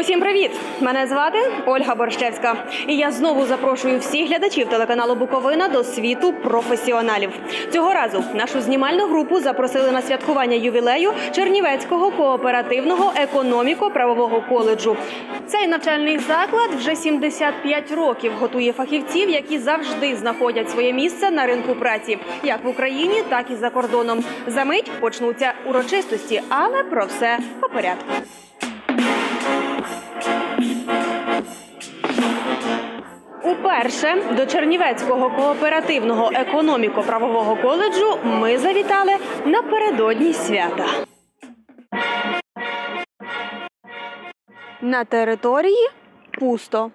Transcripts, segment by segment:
Всім привіт! Мене звати Ольга Борщевська. І я знову запрошую всіх глядачів телеканалу Буковина до світу професіоналів. Цього разу нашу знімальну групу запросили на святкування ювілею Чернівецького кооперативного економіко-правового коледжу. Цей навчальний заклад вже 75 років готує фахівців, які завжди знаходять своє місце на ринку праці, як в Україні, так і за кордоном. За мить почнуться урочистості, але про все по порядку. Уперше до Чернівецького кооперативного економіко-правового коледжу ми завітали напередодні свята. На території пусто.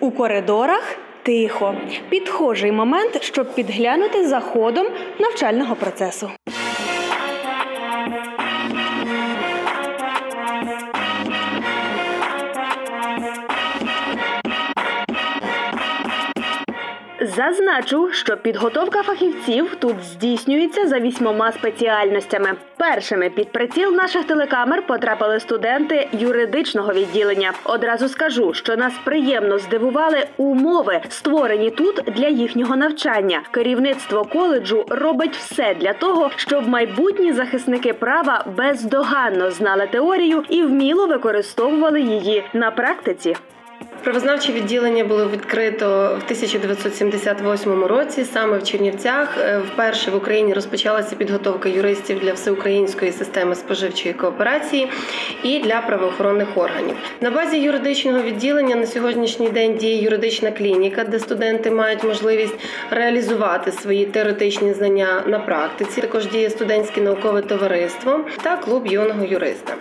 У коридорах тихо. Підхожий момент, щоб підглянути за ходом навчального процесу. Зазначу, що підготовка фахівців тут здійснюється за вісьмома спеціальностями. Першими під приціл наших телекамер потрапили студенти юридичного відділення. Одразу скажу, що нас приємно здивували умови, створені тут для їхнього навчання. Керівництво коледжу робить все для того, щоб майбутні захисники права бездоганно знали теорію і вміло використовували її на практиці. Правознавче відділення було відкрито в 1978 році. Саме в Чернівцях Е, вперше в Україні розпочалася підготовка юристів для всеукраїнської системи споживчої кооперації і для правоохоронних органів. На базі юридичного відділення на сьогоднішній день діє юридична клініка, де студенти мають можливість реалізувати свої теоретичні знання на практиці. Також діє студентське наукове товариство та клуб юного юриста.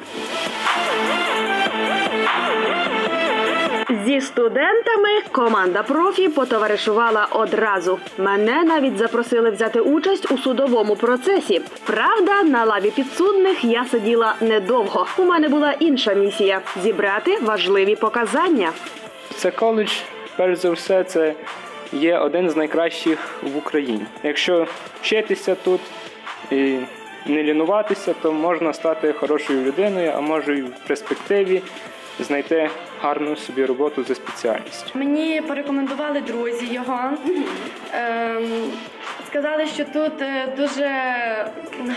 Зі студентами команда профі потоваришувала одразу. Мене навіть запросили взяти участь у судовому процесі. Правда, на лаві підсудних я сиділа недовго. У мене була інша місія зібрати важливі показання. Це коледж, перш за все, це є один з найкращих в Україні. Якщо вчитися тут і не лінуватися, то можна стати хорошою людиною, а може і в перспективі знайти гарну собі роботу за спеціальністю. Мені порекомендували друзі його. Ем, сказали, що тут е, дуже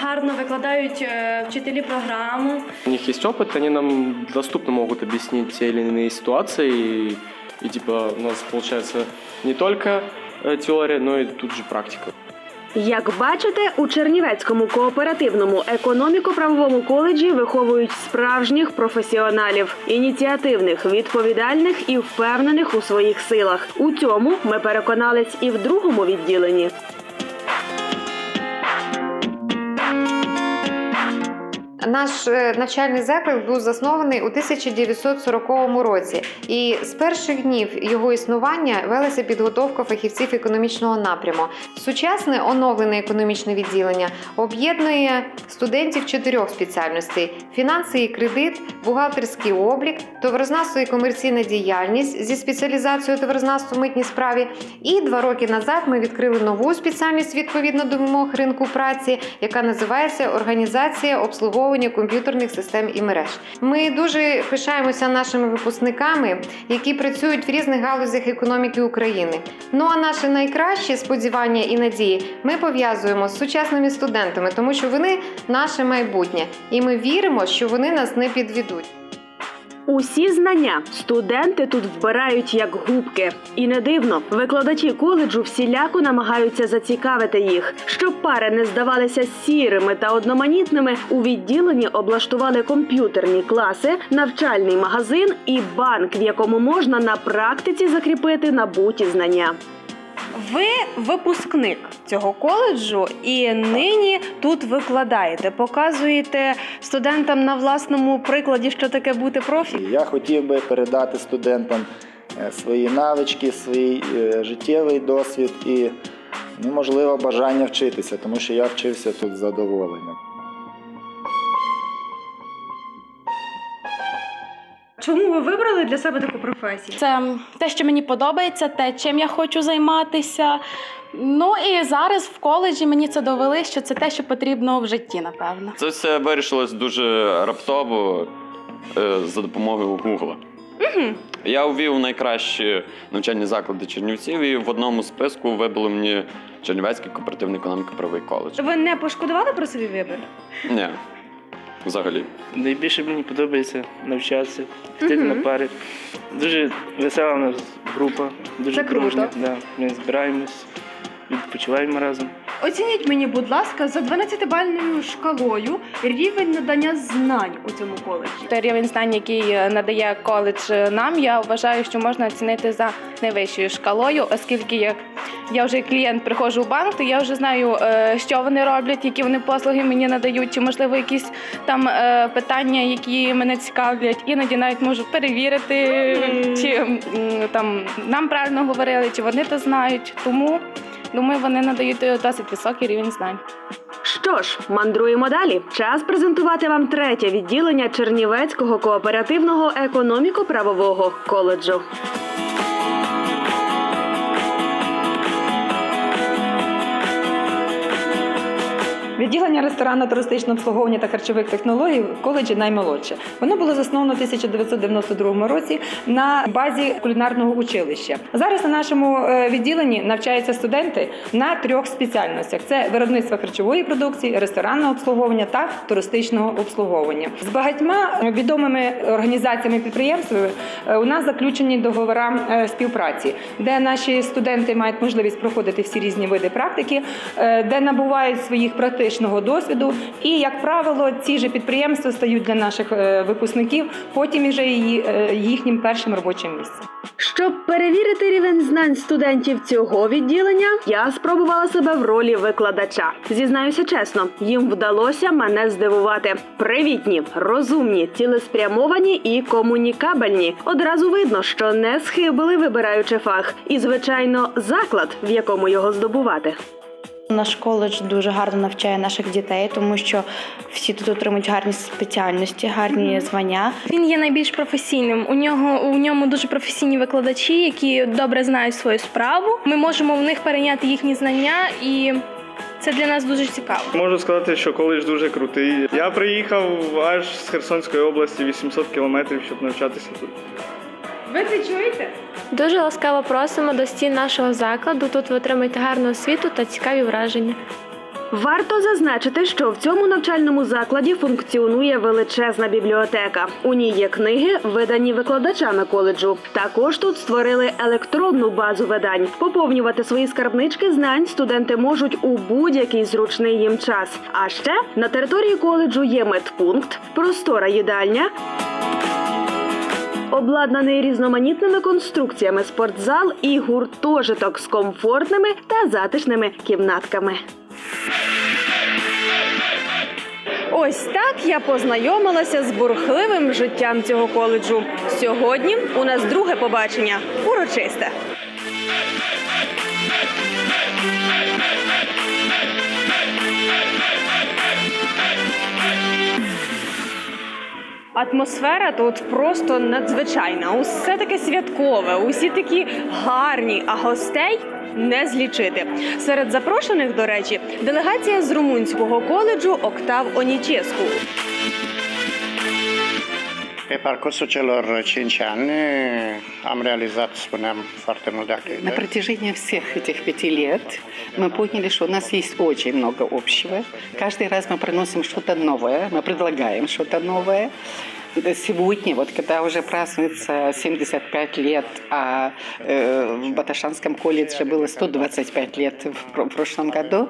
гарно викладають е, вчителі програму. У них есть опыт, они нам доступно могут объяснить те или иные ситуации. И, и типа у нас получается не только э, теория, но и тут же практика. Як бачите, у Чернівецькому кооперативному економіко-правовому коледжі виховують справжніх професіоналів, ініціативних, відповідальних і впевнених у своїх силах. У цьому ми переконались і в другому відділенні. Наш е, навчальний заклад був заснований у 1940 році, і з перших днів його існування велася підготовка фахівців економічного напряму. Сучасне оновлене економічне відділення об'єднує студентів чотирьох спеціальностей: фінанси і кредит, бухгалтерський облік, товарознавство і комерційна діяльність зі спеціалізацією товарознавство в митній справі. І два роки назад ми відкрили нову спеціальність відповідно до вимог ринку праці, яка називається організація обслуговування комп'ютерних систем і мереж. Ми дуже пишаємося нашими випускниками, які працюють в різних галузях економіки України. Ну а наше найкраще сподівання і надії ми пов'язуємо з сучасними студентами, тому що вони наше майбутнє, і ми віримо, що вони нас не підведуть. Усі знання студенти тут вбирають як губки. І не дивно, викладачі коледжу всіляко намагаються зацікавити їх. Щоб пари не здавалися сірими та одноманітними, у відділенні облаштували комп'ютерні класи, навчальний магазин і банк, в якому можна на практиці закріпити набуті знання. Ви випускник цього коледжу і нині тут викладаєте, показуєте студентам на власному прикладі, що таке бути профі. Я хотів би передати студентам е, свої навички, свій е, життєвий досвід і, ну, можливо, бажання вчитися, тому що я вчився тут з задоволенням. Чому ви вибрали для себе таку професію? Це те, що мені подобається, те, чим я хочу займатися. Ну і зараз в коледжі мені це довели, що це те, що потрібно в житті, напевно. Це все вирішилось дуже раптово е, за допомогою Гугла. Я увів найкращі навчальні заклади Чернівців, і в одному списку вибили мені Чернівецький кооперативний економіко-правовий коледж. Ви не пошкодували про свій вибір? Ні, взагалі. Найбільше мені подобається навчатися, йти Мгм. на пари. Дуже весела у нас група, дуже Це круто. дружня. Да. Ми збираємось, відпочиваємо разом. Оцініть мені, будь ласка, за 12-бальною шкалою рівень надання знань у цьому коледжі. Той рівень знань, який е, надає коледж е, нам, я вважаю, що можна оцінити за найвищою шкалою, оскільки як я вже клієнт приходжу в банк, то я вже знаю, е, що вони роблять, які вони послуги мені надають, чи можливо якісь там питання, які мене цікавлять, іноді навіть можу перевірити, чи там нам правильно говорили, чи вони то знають. Тому думаю, вони надають е, досить високий рівень знань. Що ж, мандруємо далі. Час презентувати вам третє відділення Чернівецького кооперативного економіко-правового коледжу. Відділення ресторанно-туристичного обслуговування та харчових технологій в коледжі наймолодше. Воно було засновано в 1992 році на базі кулінарного училища. Зараз на нашому е, відділенні навчаються студенти на трьох спеціальностях: це виробництво харчової продукції, ресторанного обслуговування та туристичного обслуговування. З багатьма відомими організаціями підприємствами е, у нас заключені договори е, співпраці, де наші студенти мають можливість проходити всі різні види практики, е, де набувають своїх практичного досвіду. І, як правило, ці ж підприємства стають для наших е, випускників потім вже і е, їхнім першим робочим місцем. Щоб перевірити рівень знань студентів цього відділення, я спробувала себе в ролі викладача. Зізнаюся чесно, їм вдалося мене здивувати. Привітні, розумні, цілеспрямовані і комунікабельні. Одразу видно, що не схибили, вибираючи фах, і звичайно, заклад, в якому його здобувати. Наш коледж дуже гарно навчає наших дітей, тому що всі тут отримують гарні спеціальності, гарні звання. Він є найбільш професійним. У нього у ньому дуже професійні викладачі, які добре знають свою справу. Ми можемо в них перейняти їхні знання, і це для нас дуже цікаво. Можу сказати, що коледж дуже крутий. Я приїхав аж з Херсонської області 800 кілометрів, щоб навчатися тут. Ви це чуєте? Дуже ласкаво просимо до стін нашого закладу. Тут ви отримаєте гарну освіту та цікаві враження. Варто зазначити, що в цьому навчальному закладі функціонує величезна бібліотека. У ній є книги, видані викладачами коледжу. Також тут створили електронну базу видань. Поповнювати свої скарбнички знань студенти можуть у будь-який зручний їм час. А ще на території коледжу є медпункт, простора їдальня. Обладнаний різноманітними конструкціями спортзал і гуртожиток з комфортними та затишними кімнатками. Ось так я познайомилася з бурхливим життям цього коледжу. Сьогодні у нас друге побачення урочисте. Атмосфера тут просто надзвичайна. Усе таке святкове, усі такі гарні, а гостей не злічити. Серед запрошених, до речі, делегація з румунського коледжу Октав Оніческу. Pe parcursul celor 5 ani am realizat, spuneam, foarte multe На activități. протяжении всех этих пяти лет мы поняли, что у нас есть очень много общего. Каждый раз мы приносим что-то новое, мы предлагаем что-то новое. Сегодня, вот когда уже празднуется 75 лет, а э, в Баташанском колледже было 125 лет в про- прошлом году,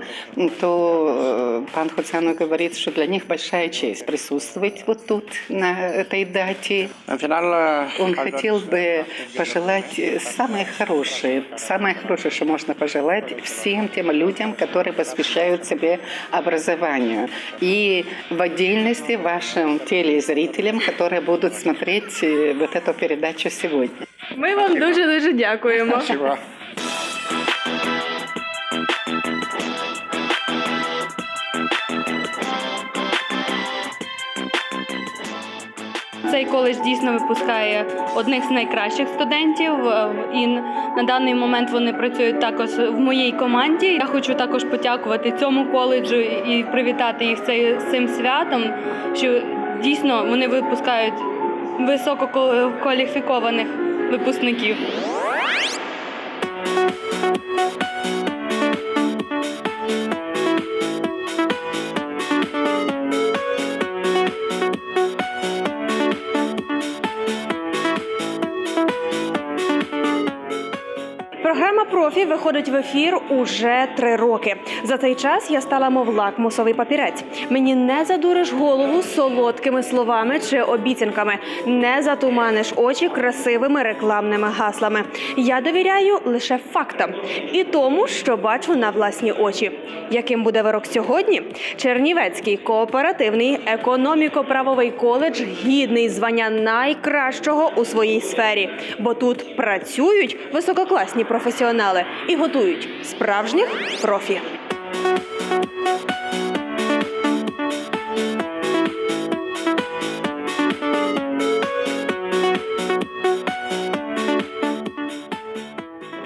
то э, пан Хуцану говорит, что для них большая честь присутствовать вот тут на этой дате. Final, Он хотел бы пожелать э, самое хорошее, самое хорошее, что можно пожелать всем тем людям, которые посвящают себе образованию. И в отдельности вашим телезрителям, которые будут смотреть э, вот эту передачу сегодня. Ми вам дуже дуже дякуємо. Спасибо. Це цей коледж дійсно випускає одних з найкращих студентів, е, і на даний момент вони працюють також в моїй команді. Я хочу також подякувати цьому коледжу і привітати їх цей- з цим святом, що дійсно вони випускають висококваліфікованих випускників. Виходить в ефір уже три роки. За цей час я стала мов лакмусовий папірець. Мені не задуриш голову солодкими словами чи обіцянками, не затуманиш очі красивими рекламними гаслами. Я довіряю лише фактам і тому, що бачу на власні очі. Яким буде вирок сьогодні? Чернівецький кооперативний економіко-правовий коледж гідний звання найкращого у своїй сфері, бо тут працюють висококласні професіонали і готують справжніх профі.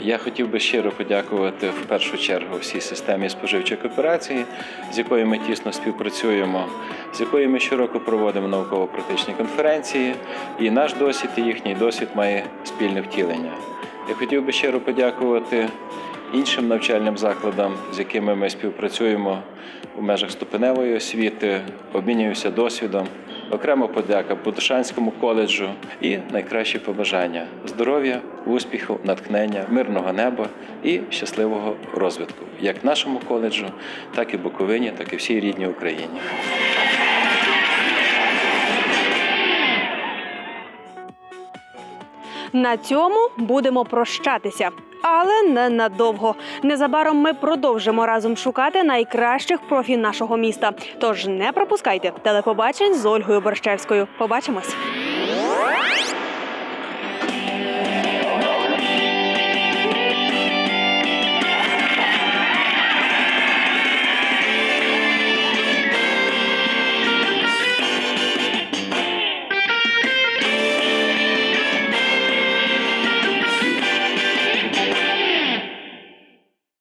Я хотів би щиро подякувати в першу чергу всій системі споживчої кооперації, з якою ми тісно співпрацюємо, з якою ми щороку проводимо науково-практичні конференції, і наш досвід і їхній досвід має спільне втілення. Я хотів би щиро подякувати іншим навчальним закладам, з якими ми співпрацюємо у межах ступеневої освіти, обмінюємося досвідом. Окремо подяка Будушанському коледжу і найкращі побажання здоров'я, успіху, натхнення, мирного неба і щасливого розвитку, як нашому коледжу, так і Буковині, так і всій рідній Україні. На цьому будемо прощатися. Але не надовго. Незабаром ми продовжимо разом шукати найкращих профі нашого міста. Тож не пропускайте телепобачень з Ольгою Борщевською. Побачимось.